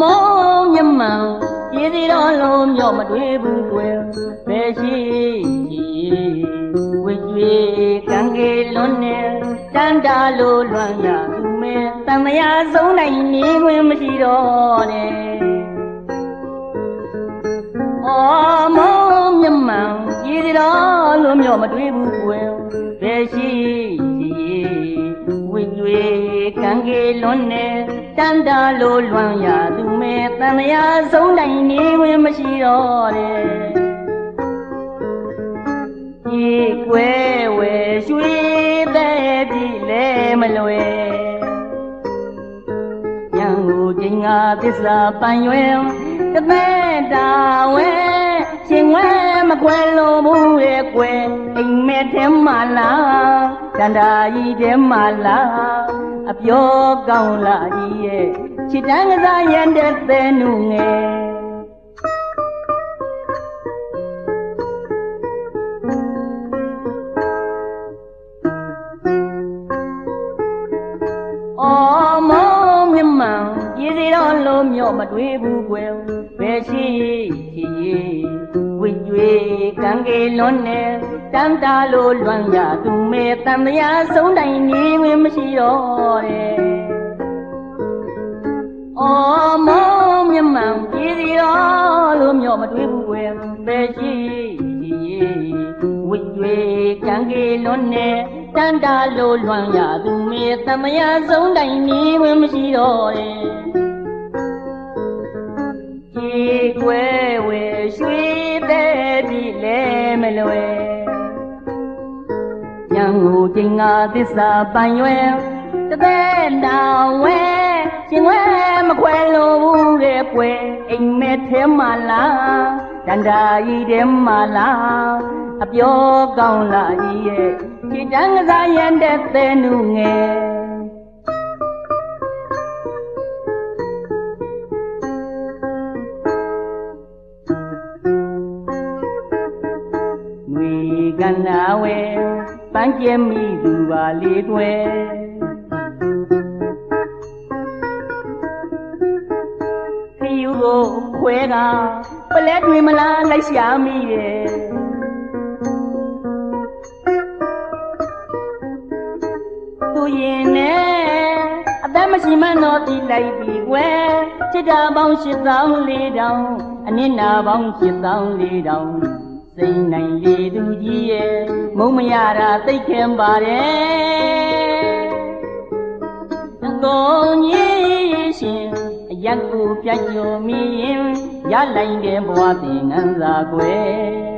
မောမြမံရည်စီတော်လုံးမြော့မတွေ့ဘူးကွယ်ဘယ်ရှိရှိဝိကျွေကံကေလွန်နေတန်တာလိုလွမ်းရသူမဲသမယာဆုံးနိုင်နေခွင့်မရှိတော့နဲ့အော်မောမြမံရည်စီတော်လုံးမြော့မတွေ့ဘူးကွယ်ဘယ်ရှိရှိဝိကျွေကံကေလွန်နေတန်တာလိုလွမ်းရ သူမဲတမယာဆုံးနိုင်နေခွင့်မရှိတော့တဲ့ဒီကွယ်ဝဲရွှေတဲ့ပြီလဲမလွယ်ညံကိုချင်းငါသစ္စာပန်ရွယ်တသက်တာဝဲရှင်ဝဲမကွယ်လို့ဘူးရဲ့ကွယ်အိမ်မဲထဲမှာလားတန်တာကြီးထဲမှာလား အပြောကောင်းလာကြီးရဲ့ချစ်တန်းကစားရန်တဲ့သဲနုငယ်အော်မောင်မြတ်မှန်ပြည်စီတော်လုံးမြော့မတွေ့ဘူးကွယ်ဘယ်ရှိရှိဝိ ကျွေကံကေလွန်နေတန်တာလိုလွမ်းရသူမေတန်မယာဆုံးတိုင်းနေဝင်မရှိတော့တဲ့အော်မောင်မြတ်မှန်ပြည်စီတော်လုံးမြော့မတွေ့ဘူးကွယ်ဘယ်ရှိရှိဝိကျွေကံကေလွန်နေတန်တာလိုလွမ်းရသူမေတမယာဆုံးတိုင်းနေဝင်မရှိတော့တဲ့ လွယ်ညံကိုချင်းငါသစ္စာပန်ရွယ်တသက်တောင်ဝဲရှင်ဝဲမခွဲလို့ဘူးတဲ့ကွယ်အိမ်မဲထဲမှာလားတန်တာကြီးထဲမှာလားအပြောကောင်းလာကြီးရဲ့ခြေတန်းကစားရန်တဲ့သဲနုငယ် ကန္နာဝဲပန်းကျဲမိသူပါလေးတွယ်ခယူကိုခွဲကပလဲတွေမလားလိုက်ရှာမိတယ်သူရင်နဲ့အသက်မရှိမှန်းတော့ဒီလိုက်ပြီကွယ်ချစ်တာပေါင်း၈000လေးတောင်အနစ်နာပေါင်း၈000လေးတောင် စိတ်နိုင်လေသူကြီးရဲ့မုံမရတာသိတ်ခင်ပါတယ်အကုန်ကြီးရှင်အရက်ကိုပြတ်ညိုမိရင်ရလိုက်တဲ့ဘဝသင်ငန်းစာကွယ်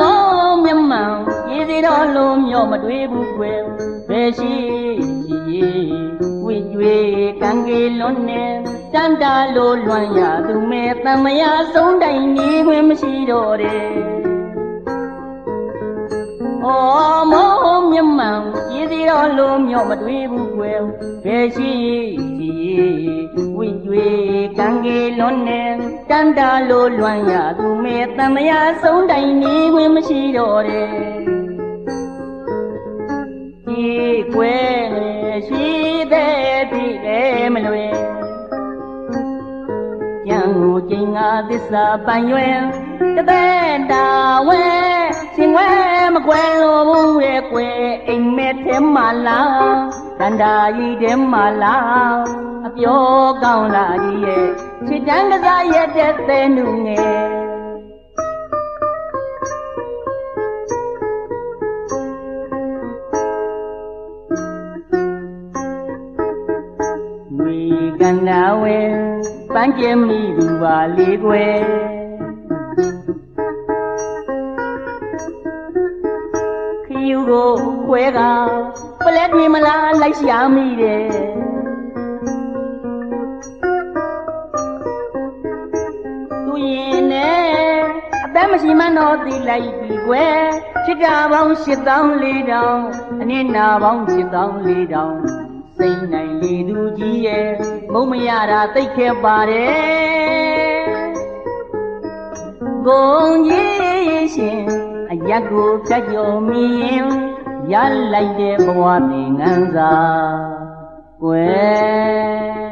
မောင်မြတ်မှန်ရေစီတော်လုံးမြော့မတွေ့ဘူးကွယ်ဘယ်ရှိရှိဝိကျွေကံကေလွန်နေတန်တာလိုလွမ်းရသူမဲတမယာဆုံးတိုင်းနေခွင့်မရှိတော့တဲ့အော်မောင်မြတ်မှန်ရေစီတော်လုံးမြော့မတွေ့ဘူးကွယ်ဘယ်ရှိရှိဝိကျွေကံကေ လွန်နေတန်တာလိုလွမ်းရသူမဲတမယာဆုံးတိုင်းနေခွင့်မရှိတော့တဲ့ဒီကွယ်နဲ့ရွှေတဲ့ပြီလဲမလွယ်ကြံကိုချင်းငါသစ္စာပန်ရွယ်တသက်တာဝဲရှင်ဝဲမကွယ်လို့ဘူးရဲ့ကွယ်အိမ်မဲထဲမှာလားတန်တာကြီးထဲမှာလားအ ပြောကောင်းလာကြီးရဲ့ချစ်တန်းကစားရက်တဲ့သဲနူငယ်မိကနာဝဲပန်းကျဲမိသူပါလေးကွယ်ခယူကိုခွဲကပလက်တွေမလားလိုက်ရှာမိတယ် မရှိမှန်းတော့သိလိုက်ပြီကွယ်ချစ်တာပေါင်း8400တောင်အနစ်နာပေါင်း7400တောင်စိတ်နိုင်လေသူကြီးရဲ့မုံမရတာသိတ်ခဲ့ပါတယ်ဂုံကြီးရှင်အရက်ကိုဖြတ်ကျော်မိရင်ရလိုက်တဲ့ဘဝသင်္ကန်းစာကွယ်